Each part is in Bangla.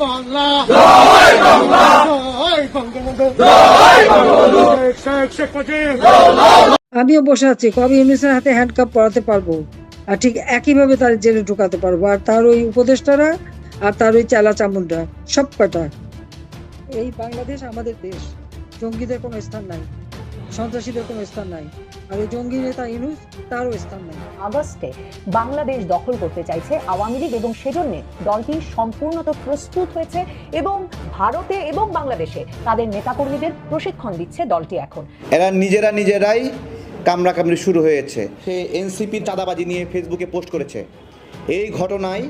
জয় বাংলা জয় আমিও বসে আছি, কবে ইউনিসের হাতে হ্যান্ডকাপ পড়াতে পারব। আর ঠিক একইভাবে তার জেলে ঢুকাতে পারব। আর তার ওই উপদেষ্টারা আর তার ওই চালা চামুন্ডা সব কটা এই বাংলাদেশ আমাদের দেশ। জঙ্গিদের কোনো স্থান নাই, সন্ত্রাসীদের কোনো স্থান নাই। আর জঙ্গি নেতা ইনুস তারও স্থান নাই। আগস্টে বাংলাদেশ দখল করতে চাইছে আওয়ামী লীগ এবং সেজন্য দলটি সম্পূর্ণত প্রস্তুত হয়েছে এবং ভারতে এবং বাংলাদেশে তাদের নেতাকর্মীদের প্রশিক্ষণ দিচ্ছে দলটি এখন। এরা নিজেরা নিজেরাই কামড়াকামড়ি শুরু হয়েছে। সে এনসিপির চাঁদাবাজি নিয়ে ফেসবুকে পোস্ট করেছে। এই ঘটনায়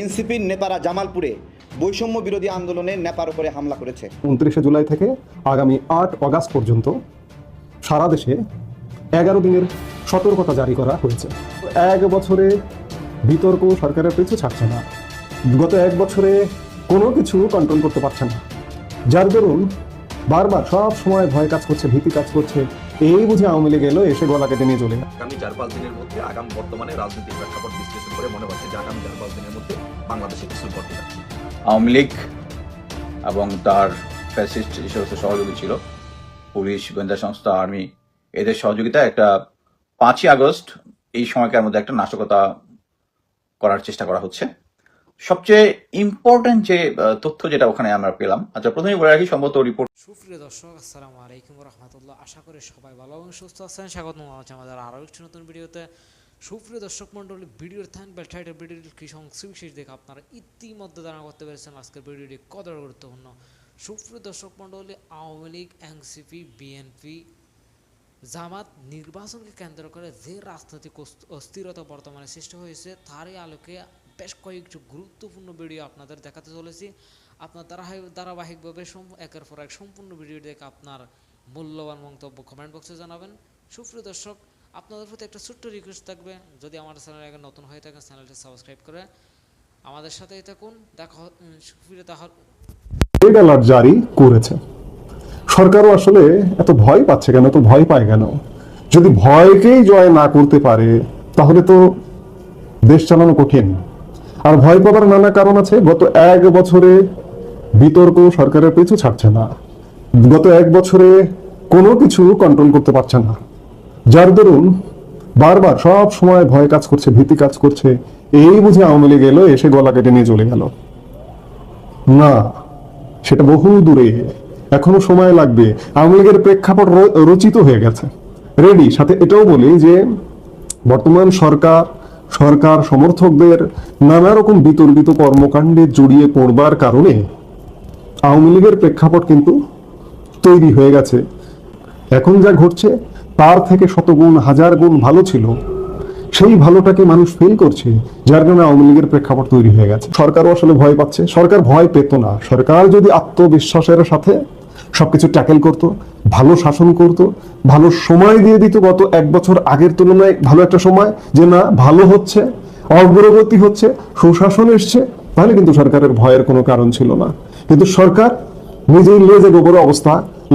এনসিপির নেতারা জামালপুরে বৈষম্য বিরোধী আন্দোলনে নেপার উপরে হামলা করেছে। উনত্রিশে জুলাই থেকে আগামী আট অগাস্ট পর্যন্ত সারা দেশে এগারো দিনের সতর্কতা জারি করা হয়েছে। এক বছরে বিতর্ক সরকারের পিছু ছাড়ছে না। গত এক বছরে কোনো কিছু কন্ট্রোল করতে পারছে না। যার দরুন বারবার সব সময় ভয় কাজ করছে ভীতি কাজ করছে এই বুঝে আওয়ামী লীগ এলো এসে গলা কেটে নিয়ে চলে আগামী চার পাঁচ দিনের মধ্যে আগাম বর্তমানে রাজনৈতিক প্রেক্ষাপট বিশ্লেষণ করে মনে হচ্ছে যে আগামী চার পাঁচ দিনের মধ্যে বাংলাদেশে কিছু ঘটতে যাচ্ছে আওয়ামী লীগ এবং তার ফ্যাসিস্ট যে সমস্ত সহযোগী ছিল। পুলিশ গোয়েন্দা সংস্থা আর্মি এদের সহযোগিতায় একটা পাঁচই আগস্ট এই সময়কার মধ্যে একটা নাশকতা করার চেষ্টা করা হচ্ছে। সবচেয়ে ইম্পর্টেন্ট যে তথ্য যেটা ওখানে আমরা পেলাম আচ্ছা প্রথমে বলে রাখি সম্ভবত রিপোর্ট সুপ্রিয় দর্শক, আসসালামু আলাইকুম রহমতুল্লাহ আশা করি সবাই ভালো এবং সুস্থ আছেন। স্বাগত জানাচ্ছি আমাদের আরও একটি নতুন ভিডিওতে। সুপ্রিয় দর্শক মণ্ডলী, ভিডিওর থান বেলটাইটের ভিডিওর কি সংক্ষিপ্ত বিশেষ দেখে আপনারা ইতিমধ্যে ধারণা করতে পেরেছেন আজকের ভিডিওটি কতটা গুরুত্বপূর্ণ। সুপ্রিয় দর্শক মণ্ডলী, আওয়ামী লীগ, এনসিপি, বিএনপি জামাত নির্বাচনকে কেন্দ্র করে যে রাজনৈতিক অস্থিরতা বর্তমানে সৃষ্টি হয়েছে, তারই আলোকে বেশ কয়েকটি গুরুত্বপূর্ণ ভিডিও আপনাদের দেখাতে চলেছি। আপনার ধারাবাহিক, ধারাবাহিকভাবে একের পর এক সম্পূর্ণ ভিডিও দেখে আপনার মূল্যবান মন্তব্য কমেন্ট বক্সে জানাবেন। সুপ্রিয় দর্শক, আপনাদের প্রতি একটা ছোট্ট রিকোয়েস্ট থাকবে, যদি আমার চ্যানেল আগে নতুন হয়ে থাকেন চ্যানেলটি সাবস্ক্রাইব করে আমাদের সাথেই থাকুন। দেখা সুপ্রিয় তাহলে জারি করেছে। সরকারও আসলে এত ভয় পাচ্ছে কেন? এত ভয় পায় কেন? যদি ভয়কেই জয় না করতে পারে, তাহলে তো দেশ চালানো কঠিন। আর ভয় পাবার নানা কারণ আছে। গত এক বছরে বিতর্ক সরকারের পিছু ছাড়ছে না। গত এক বছরে কোনো কিছু কন্ট্রোল করতে পারছে না। যার দরুন বারবার সব সময় ভয় কাজ করছে, ভীতি কাজ করছে। এই বুঝে আওয়ামী লীগ এলো, এসে গলা কেটে নিয়ে চলে গেল। না, সেটা বহু দূরে। এখনও সময় লাগবে। আওয়ামী লীগের প্রেক্ষাপট রচিত হয়ে গেছে। রেডি সাথে এটাও বলি যে, বর্তমান সরকার সরকার সমর্থকদের নানা রকম বিতর্কিত কর্মকাণ্ডে জড়িয়ে পড়বার কারণে আওয়ামী লীগের প্রেক্ষাপট কিন্তু তৈরি হয়ে গেছে। এখন যা ঘটছে, তার থেকে শতগুণ হাজার গুণ ভালো ছিল। সেই ভালোটাকে মানুষ ফিল করছে, যার কারণে আওয়ামী লীগের প্রেক্ষাপট তৈরি হয়ে গেছে। সরকারও আসলে ভয় পাচ্ছে। সরকার ভয় পেত না। সরকার যদি আত্মবিশ্বাসের সাথে সবকিছু ট্যাকেল করত, ভালো শাসন করত, ভালো সময় দিয়ে দিত গত এক বছর আগের তুলনায় ভালো একটা সময় যে না, ভালো হচ্ছে, অগ্রগতি হচ্ছে, সুশাসন এসছে, তাহলে কিন্তু সরকারের ভয়ের কোনো কারণ ছিল না। কিন্তু সরকার নিজেই লেজে গোবরে অবস্থা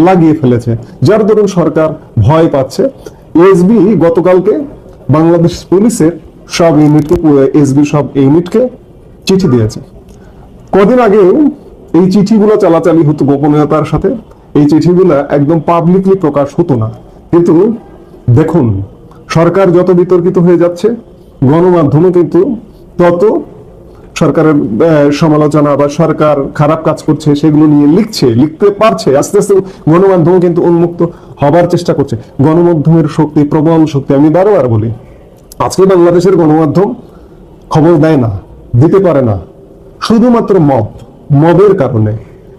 লাগিয়ে ফেলেছে। যার দরুন সরকার ভয় পাচ্ছে। এসবি গতকালকে বাংলাদেশ পুলিশের সব ইউনিটকে এসবি সব ইউনিটকে চিঠি দিয়েছে। কদিন আগেও এই চিঠিগুলো চালাচালি হতো গোপনীয়তার সাথে। এই চিঠিগুলো একদম পাবলিকলি প্রকাশ হতো না। কিন্তু দেখুন, সরকার যত বিতর্কিত হয়ে যাচ্ছে গণমাধ্যমে কিন্তু তত সরকারের সমালোচনা বা সরকার খারাপ কাজ করছে, সেগুলো নিয়ে লিখছে, লিখতে পারছে, আস্তে আস্তে গণমাধ্যম কিন্তু উন্মুক্ত হবার চেষ্টা করছে। গণমাধ্যমের শক্তি, প্রবল শক্তি, আমি বারবার বলি, আজকে বাংলাদেশের গণমাধ্যম খবর দেয় না, দিতে পারে না। শুধুমাত্র মব মবের কারণে।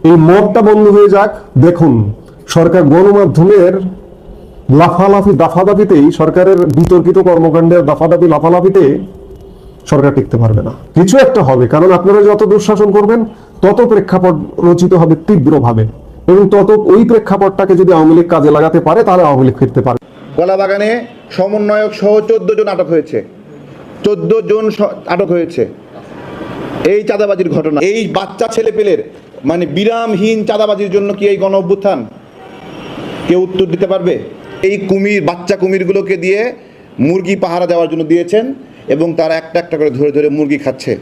এই মবটা বন্ধ হয়ে যাক। দেখুন, সরকার গণমাধ্যমের লাফালাফি, দাফাদাফিতেই সরকারের বিতর্কিত কর্মকাণ্ডের দাফাদাফি, লাফালাফিতে সরকার টিকতে পারবে না। কিছু একটা হবে, কারণ আপনারা যত দুঃশাসন করবেন, তত প্রেক্ষাপট রচিত হবে তীব্রভাবে। এবং তত ওই প্রেক্ষাপটটাকে যদি আওয়ামী লীগ কাজে লাগাতে পারে, তাহলে আওয়ামী লীগ ফিরতে পারে কলাবাগানে সমন্বয়ক সহ চোদ্দ জন আটক হয়েছে। চোদ্দ জন আটক হয়েছে। এই চাঁদাবাজির ঘটনা। এই বাচ্চা ছেলেপেলের মানে বিরামহীন চাঁদাবাজির জন্য কি এই গণ অভ্যুত্থান কেউ উত্তর দিতে পারবে? এই কুমির, বাচ্চা কুমিরগুলোকে দিয়ে মুরগি পাহারা দেওয়ার জন্য দিয়েছেন এবং তারা একটা একটা করে ধরে ধরে মুরগি খাচ্ছে।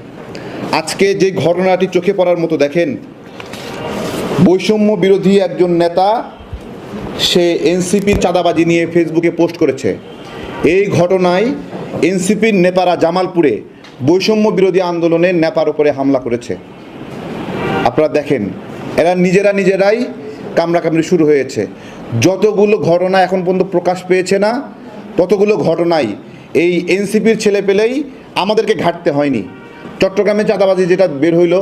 আজকে যে ঘটনাটি চোখে পড়ার মতো দেখেন, বৈষম্য বিরোধী একজন নেতা, সে এনসিপির চাঁদাবাজি নিয়ে ফেসবুকে পোস্ট করেছে। এই ঘটনায় এনসিপির নেতারা জামালপুরে বৈষম্য বিরোধী আন্দোলনের নেতার উপরে হামলা করেছে। আপনারা দেখেন, এরা নিজেরা নিজেরাই কামড়াকামড়ি শুরু হয়েছে। যতগুলো ঘটনা এখন পর্যন্ত প্রকাশ পেয়েছে না, ততগুলো ঘটনাই এই এনসিপির ছেলে পেলেই আমাদেরকে ঘাটতে হয়নি। চট্টগ্রামে চাঁদাবাজি যেটা বের হইল,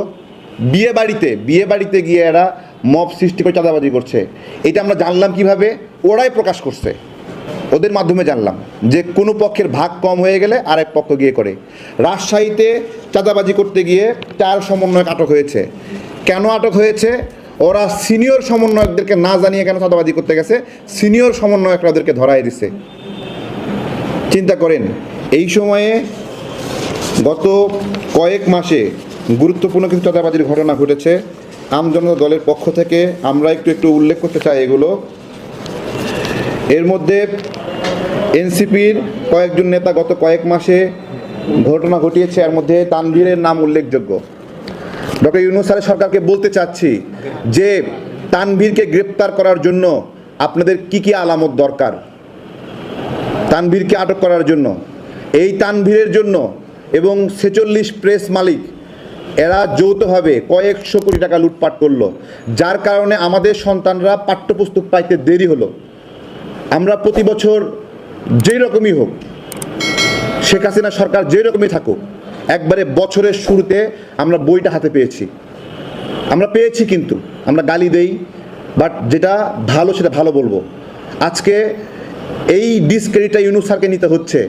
বিয়ে বাড়িতে বিয়ে বাড়িতে গিয়ে এরা মব সৃষ্টি করে চাঁদাবাজি করছে। এটা আমরা জানলাম কীভাবে, ওরাই প্রকাশ করছে। ওদের মাধ্যমে জানলাম যে কোনো পক্ষের ভাগ কম হয়ে গেলে আরেক পক্ষ গিয়ে করে। রাজশাহীতে চাঁদাবাজি করতে গিয়ে চার সমন্বয়ক আটক হয়েছে। কেন আটক হয়েছে? ওরা সিনিয়র সমন্বয়কদেরকে না জানিয়ে কেন চাঁদাবাজি করতে গেছে? সিনিয়র সমন্বয়করা ওদেরকে ধরাই দিছে। চিন্তা করেন, এই সময়ে গত কয়েক মাসে গুরুত্বপূর্ণ কিছু চাঁদাবাজির ঘটনা ঘটেছে। আমজনতা দলের পক্ষ থেকে আমরা একটু একটু উল্লেখ করতে চাই এগুলো। এর মধ্যে এনসিপির কয়েকজন নেতা গত কয়েক মাসে ঘটনা ঘটিয়েছে, এর মধ্যে তানভীরের নাম উল্লেখযোগ্য। ডক্টর ইউনুস স্যারের সরকারকে বলতে চাচ্ছি যে, তানভীরকে গ্রেপ্তার করার জন্য আপনাদের কি কি আলামত দরকার? তানভীরকে আটক করার জন্য। এই তানভীরের জন্য এবং ছেচল্লিশ প্রেস মালিক, এরা যৌথভাবে কয়েকশো কোটি টাকা লুটপাট করল, যার কারণে আমাদের সন্তানরা পাঠ্যপুস্তক পাইতে দেরি হলো। আমরা প্রতি বছর যেই রকমই হোক, শেখ হাসিনা সরকার যেই রকমই থাকুক, একবারে বছরের শুরুতে আমরা বইটা হাতে পেয়েছি। আমরা পেয়েছি কিন্তু, আমরা গালি দেই বাট যেটা ভালো সেটা ভালো বলব। আজকে এই ডিসক্রেডিটটা ইউনুস স্যারকে নিতে হচ্ছে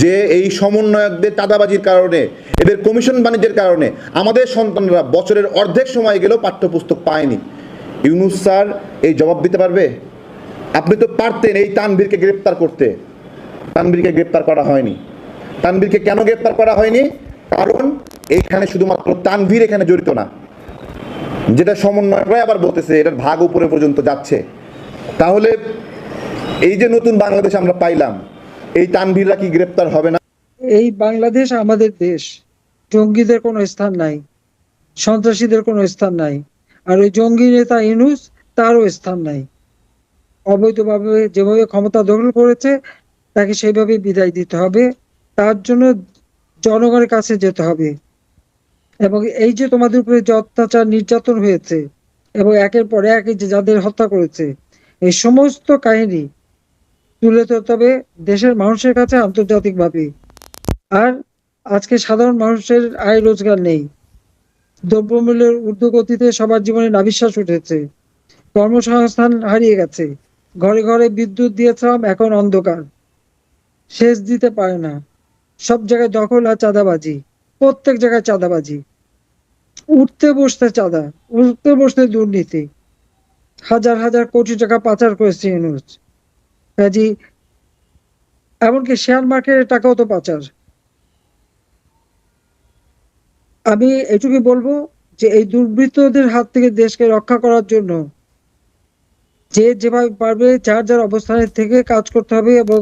যে এই সমন্বয়কদের চাঁদাবাজির কারণে, এদের কমিশন বাণিজ্যের কারণে আমাদের সন্তানরা বছরের অর্ধেক সময় গেলেও পাঠ্যপুস্তক পায়নি। ইউনুস স্যার এই জবাব দিতে পারবে? আপনি তো পারতেন এই তানভীরকে গ্রেপ্তার করতে। তানভীরকে গ্রেপ্তার করা হয়নি। তানভীরকে কেন গ্রেপ্তার করা হয়নি? কারণ এইখানে শুধুমাত্র তানভীর এখানে জড়িত না। যেটা সমন্বয়করাই আবার বলতেছে, এটার ভাগ উপরে পর্যন্ত যাচ্ছে। তাহলে এই যে নতুন বাংলাদেশ আমরা পাইলাম, এই তানভীররা কি গ্রেপ্তার হবে না? এই বাংলাদেশ আমাদের দেশ। জঙ্গিদের কোনো স্থান নাই। সন্ত্রাসীদের কোনো স্থান নাই। আর ওই জঙ্গি নেতা ইনুস তারও স্থান নাই। অবৈধভাবে যেভাবে ক্ষমতা দখল করেছে, তাকে সেইভাবে বিদায় দিতে হবে। তার জন্য জনগণের কাছে যেতে হবে। এবং এই যে তোমাদের উপরে যে অত্যাচার নির্যাতন হয়েছে, এবং একের পর এক যে যাদের হত্যা করেছে, এই সমস্ত কাহিনী তুলে ধরতে হবে দেশের মানুষের কাছে আন্তর্জাতিকভাবে। আর আজকে সাধারণ মানুষের আয় রোজগার নেই। দ্রব্যমূল্যের ঊর্ধ্বগতিতে সবার জীবনে নাবিশ্বাস উঠেছে। কর্মসংস্থান হারিয়ে গেছে। ঘরে ঘরে বিদ্যুৎ দিয়েছিলাম এখন অন্ধকার। শেষ দিতে পারে না। সব জায়গায় দখল আর চাঁদাবাজি। প্রত্যেক জায়গায় চাঁদাবাজি। উঠতে বসতে চাঁদা, উঠতে বসতে দুর্নীতি। হাজার হাজার কোটি টাকা পাচার করেছে ইউনুস। কাজী, এমনকি শেয়ার মার্কেটের টাকাও তো পাচার। আমি এটুকু বলব যে এই দুর্বৃত্তদের হাত থেকে দেশকে রক্ষা করার জন্য যে যেভাবে পারবে যার যার অবস্থানের থেকে কাজ করতে হবে এবং